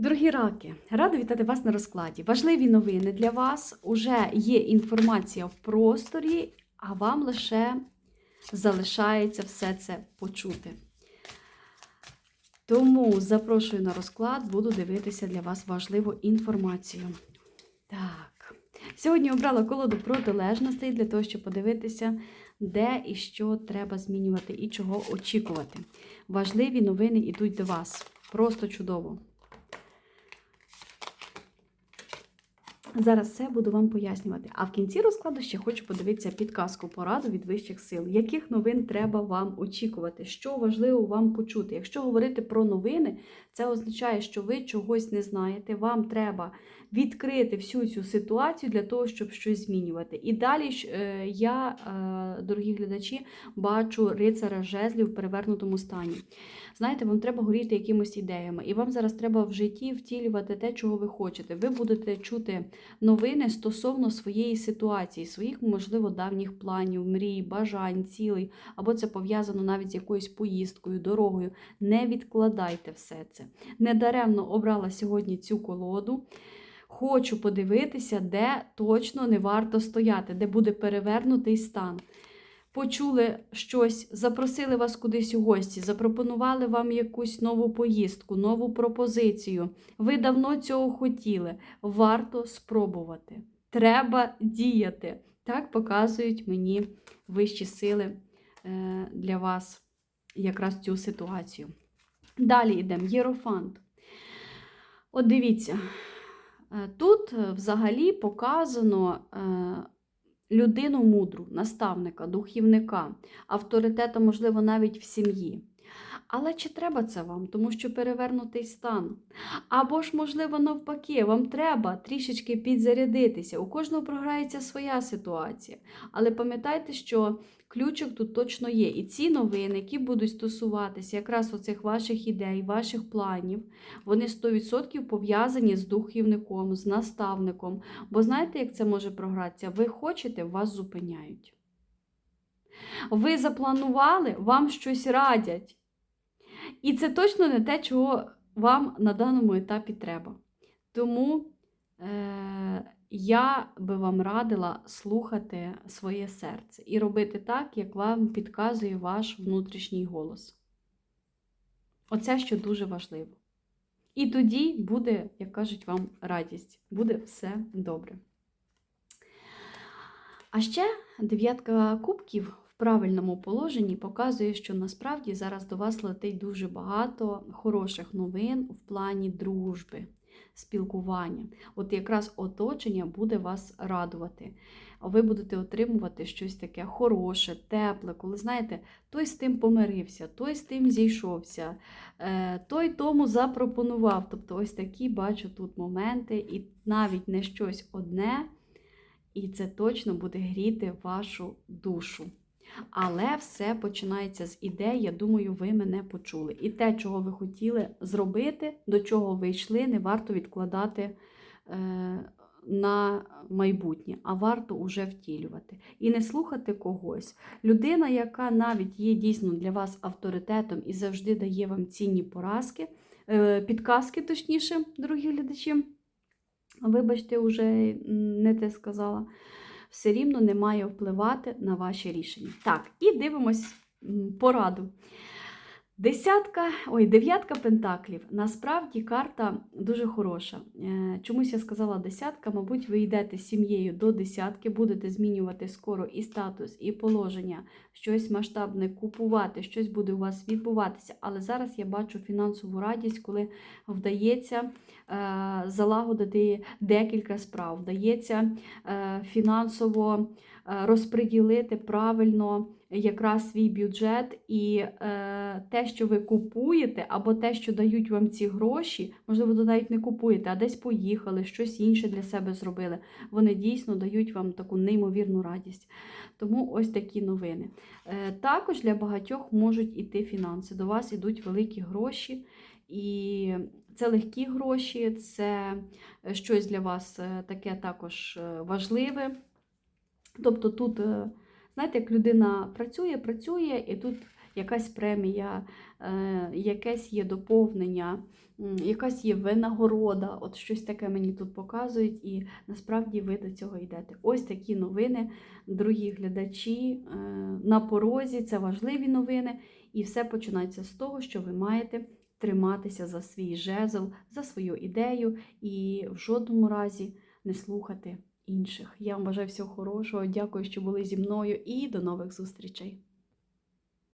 Дорогі раки, рада вітати вас на розкладі. Важливі новини для вас. Уже є інформація в просторі, а вам лише залишається все це почути. Тому запрошую на розклад, буду дивитися для вас важливу інформацію. Так. Сьогодні обрала колоду протилежностей для того, щоб подивитися, де і що треба змінювати і чого очікувати. Важливі новини йдуть до вас. Просто чудово. Зараз все буду вам пояснювати. А в кінці розкладу ще хочу подивитися підказку пораду від вищих сил. Яких новин треба вам очікувати? Що важливо вам почути? Якщо говорити про новини, це означає, що ви чогось не знаєте. Вам треба відкрити всю цю ситуацію для того, щоб щось змінювати. І далі ж, е, я, е, дорогі глядачі, бачу рицаря жезлів в перевернутому стані. Знаєте, вам треба горіти якимось ідеями, і вам зараз треба в житті втілювати те, чого ви хочете. Ви будете чути новини стосовно своєї ситуації, своїх, можливо, давніх планів, мрій, бажань, цілей, або це пов'язано навіть з якоюсь поїздкою, дорогою. Не відкладайте все це. Недаремно обрала сьогодні цю колоду. Хочу подивитися, де точно не варто стояти, де буде перевернутий стан. Почули щось, запросили вас кудись у гості, запропонували вам якусь нову поїздку, нову пропозицію. Ви давно цього хотіли. Варто спробувати. Треба діяти. Так показують мені вищі сили е, для вас якраз цю ситуацію. Далі йдемо. Єрофант. От дивіться, е, тут е, взагалі показано людину мудру, наставника, духівника, авторитета, можливо, навіть в сім'ї. Але чи треба це вам, тому що перевернутий стан? Або ж, можливо, навпаки, вам треба трішечки підзарядитися. У кожного програється своя ситуація. Але пам'ятайте, що ключик тут точно є. І ці новини, які будуть стосуватися якраз оцих ваших ідей, ваших планів, вони 100% пов'язані з духівником, з наставником. Бо знаєте, як це може програтися? Ви хочете, вас зупиняють. Ви запланували, вам щось радять. І це точно не те, чого вам на даному етапі треба. Тому е, я би вам радила слухати своє серце і робити так, як вам підказує ваш внутрішній голос. Оце що дуже важливо. І тоді буде, як кажуть вам, радість, буде все добре. А ще дев'ятка кубків правильному положенні показує, що насправді зараз до вас летить дуже багато хороших новин в плані дружби, спілкування. От якраз оточення буде вас радувати. Ви будете отримувати щось таке хороше, тепле, коли, знаєте, той з тим помирився, той з тим зійшовся, е, той тому запропонував. Тобто, ось такі бачу тут моменти, і навіть не щось одне, і це точно буде гріти вашу душу. Але все починається з ідей, я думаю, ви мене почули. І те, чого ви хотіли зробити, до чого ви йшли, не варто відкладати е, на майбутнє, а варто уже втілювати. І не слухати когось. Людина, яка навіть є дійсно для вас авторитетом і завжди дає вам цінні поразки, е, підказки, точніше, дорогі глядачі. Вибачте, вже не те сказала все рівно не має впливати на ваші рішення. Так, і дивимось пораду. Десятка, ой, дев'ятка пентаклів. Насправді карта дуже хороша. Е, чомусь я сказала десятка, мабуть, ви йдете з сім'єю до десятки, будете змінювати скоро і статус, і положення, щось масштабне купувати, щось буде у вас відбуватися. Але зараз я бачу фінансову радість, коли вдається е, залагодити декілька справ, вдається е, фінансово розподілити правильно якраз свій бюджет і е, те, що ви купуєте, або те, що дають вам ці гроші, можливо, ви навіть не купуєте, а десь поїхали, щось інше для себе зробили. Вони дійсно дають вам таку неймовірну радість. Тому ось такі новини. Е, також для багатьох можуть іти фінанси. До вас ідуть великі гроші. І це легкі гроші, це щось для вас е, таке також е, важливе. Тобто тут Знаєте, як людина працює, працює, і тут якась премія, е, якесь є доповнення, якась є винагорода. От щось таке мені тут показують, і насправді ви до цього йдете. Ось такі новини, дорогі глядачі, е, на порозі. Це важливі новини, і все починається з того, що ви маєте триматися за свій жезл, за свою ідею і в жодному разі не слухати інших. Я вам бажаю всього хорошого. Дякую, що були зі мною, і до нових зустрічей.